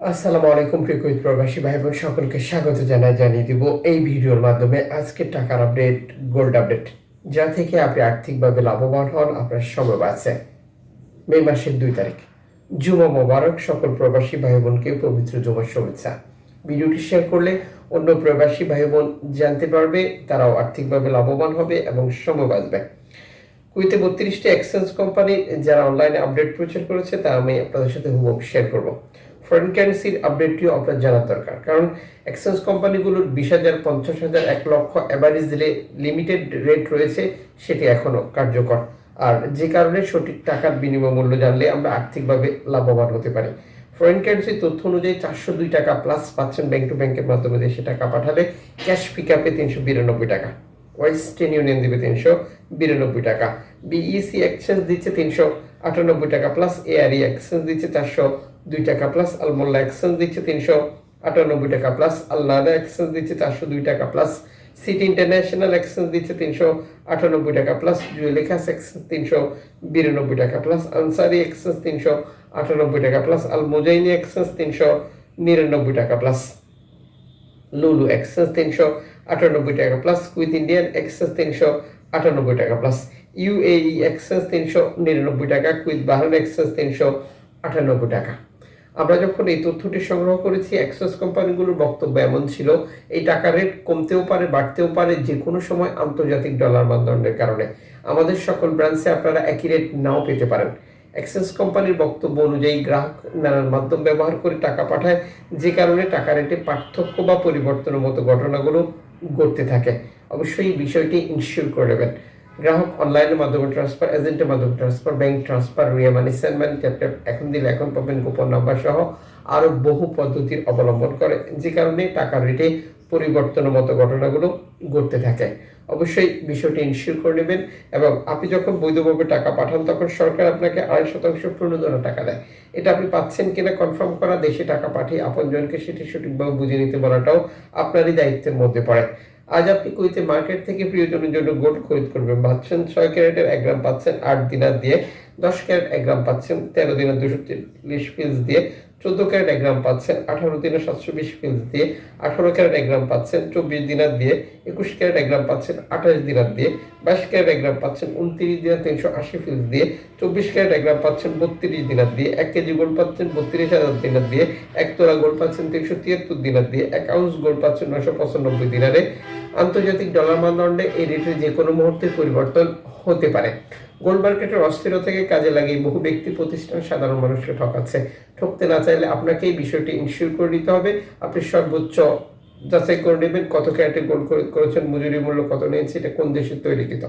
আসসালামু আলাইকুম, প্রিয় প্রবাসী ভাই বোন সকলকে স্বাগত জানাই, জানিয়ে দিব এই ভিডিওর মাধ্যমে আজকে টাকার আপডেট, গোল্ড আপডেট, যা থেকে আপনি আর্থিকভাবে লাভবান হন, আপনার সময় বাঁচে। মে মাসের দুই তারিখ। জুমা মোবারক, সকল প্রবাসী ভাই বোনকে পবিত্র জুমার শুভেচ্ছা। ভিডিওটি শেয়ার করলে অন্য প্রবাসী ভাই বোন জানতে পারবে, তারাও আর্থিকভাবে লাভবান হবে এবং সময় বাঁচবে। কুইতে বত্রিশটি এক্সচেঞ্জ কোম্পানির যারা অনলাইনে আপডেট প্রচার করেছে, তা আমি আপনাদের সাথে হুবহু শেয়ার করব। ফরেন কারেন্সির আপডেটটিও আপনার জানার দরকার। কারণ এক্সচেঞ্জ কোম্পানিগুলোর বিশ হাজার, পঞ্চাশ হাজার, এক লক্ষ অ্যাভারেজ দিলে লিমিটেড রেট রয়েছে, সেটি এখনও কার্যকর। আর যে কারণে সঠিক টাকার বিনিময় মূল্য জানলে আমরা আর্থিকভাবে লাভবান হতে পারি। ফরেন কারেন্সির তথ্য অনুযায়ী চারশো দুই টাকা প্লাস পাচ্ছেন ব্যাংক টু ব্যাংকের মাধ্যমে দেশে টাকা পাঠালে ক্যাশ পিক আপে তিনশো বিরানব্বই টাকা। ওয়েস্টার্ন ইউনিয়ন দিবে তিনশো বিরানব্বই টাকা। বিইসি এক্সচেঞ্জ দিচ্ছে তিনশো আটানব্বই টাকা প্লাস এআরই এক্সচেঞ্জ দিচ্ছে চারশো দুই টাকা প্লাস আলমোল্লা এক্সচেঞ্জ দিচ্ছে তিনশো আটানব্বই টাকা প্লাস আলনাদা এক্সচেঞ্জ দিচ্ছে চারশো দুই টাকা প্লাস সিটি ইন্টারন্যাশনাল এক্সচেঞ্জ দিচ্ছে তিনশো আটানব্বই টাকা প্লাস জুয়েলিকাস এক্সচেঞ্জ তিনশো বিরানব্বই টাকা প্লাস আনসারি এক্সচেঞ্জ তিনশো আটানব্বই টাকা প্লাস আল মোজাইনি এক্সচেঞ্জ তিনশো নিরানব্বই টাকা প্লাস লুলু এক্সচেঞ্জ তিনশো আটানব্বই টাকা প্লাস কুইথ ইন্ডিয়ান এক্সেস তিনশো আটানব্বই টাকা প্লাস ইউএই এক্সেস তিনশো নিরানব্বই টাকা কুইথ বাহারান এক্সেস তিনশো আটানব্বই টাকা। আমরা যখন এই তথ্যটি সংগ্রহ করেছি অ্যাক্সেস কোম্পানিগুলোর বক্তব্য এমন ছিল, এই টাকা রেট কমতেও পারে, বাড়তেও পারে যে কোনো সময় আন্তর্জাতিক ডলার মানদণ্ডের কারণে। আমাদের সকল ব্রাঞ্চে আপনারা একই রেট নাও পেতে পারেন। অ্যাক্সেস কোম্পানির বক্তব্য অনুযায়ী গ্রাহক নানান মাধ্যম ব্যবহার করে টাকা পাঠায়, যে কারণে টাকা রেটে পার্থক্য বা পরিবর্তনের মতো ঘটনাগুলো ঘটতে থাকে। অবশ্যই বিষয়টি ইনশিওর করে নেবেন। গ্রাহক অনলাইনের মাধ্যমে ট্রান্সফার এজেন্টের মাধ্যমে transfer bank transfer Ria money send money এখন দিলে এখন পাবেন গোপন নাম্বার সহ আরও বহু পদ্ধতির অবলম্বন করে। যে কারণে টাকা রেটে পরিবর্তনের মতো ঘটনাগুলো ঘটতে থাকে। অবশ্যই বিষয়টি ইনশিওর করে নেবেন এবং আপনি যখন বৈধভাবে টাকা পাঠান, তখন সরকার আপনাকে আড়াই শতাংশ প্রণোদনা টাকা দেয়। এটা আপনি পাচ্ছেন কিনা কনফার্ম করা, দেশে টাকা পাঠিয়ে আপনজনকে সেটি সঠিকভাবে বুঝে নিতে বলাটাও আপনারই দায়িত্বের মধ্যে পড়ে। আজ আপনি কুইতে মার্কেট থেকে প্রিয়জনের জন্য গোট খরিদ করবেন। পাচ্ছেন ছয় ক্যারেটের এক গ্রাম, পাচ্ছেন আট দিনার দিয়ে দশ ক্যারেট এক গ্রাম পাচ্ছেন, তেরো দিনের দুশো চল্লিশ পিস দিয়ে চোদ্দ ক্যারেট এক গ্রাম পাচ্ছেন, আঠারো দিনে সাতশো বিশ পিস দিয়ে আঠারো ক্যারেট এক গ্রাম পাচ্ছেন, চব্বিশ দিনার দিয়ে একুশ ক্যারেট এক গ্রাম পাচ্ছেন, আঠাশ দিনার দিয়ে বাইশ ক্যারেট এক গ্রাম পাচ্ছেন, উনত্রিশ দিনার তিনশো আশি পিস দিয়ে চব্বিশ ক্যারেট এক গ্রাম পাচ্ছেন, বত্রিশ দিনার দিয়ে এক কেজি গোল্ড পাচ্ছেন, বত্রিশ হাজার দিনার দিয়ে এক তোলা গোল্ড পাচ্ছেন, তিনশো তিয়াত্তর দিনার দিয়ে এক আউন্স গোল্ড পাচ্ছেন নশো পঁচানব্বই দিনারে আন্তর্জাতিক ডলার মানদণ্ডে এই রেটের যে কোনো মুহূর্তে পরিবর্তন হতে পারে। গোল্ড মার্কেটের অস্থিরতা থেকে কাজে লাগিয়ে বহু ব্যক্তি প্রতিষ্ঠান সাধারণ মানুষকে ঠকাচ্ছে। ঠকতে না চাইলে আপনাকে এই বিষয়টি ইনশিওর করে নিতে হবে। আপনি সর্বোচ্চ যাচাই করে নেবেন কত ক্যারেটে গোল্ড করেছেন, মজুরি মূল্য কত নিয়েছে এটা কোন দেশের তৈরিকৃত।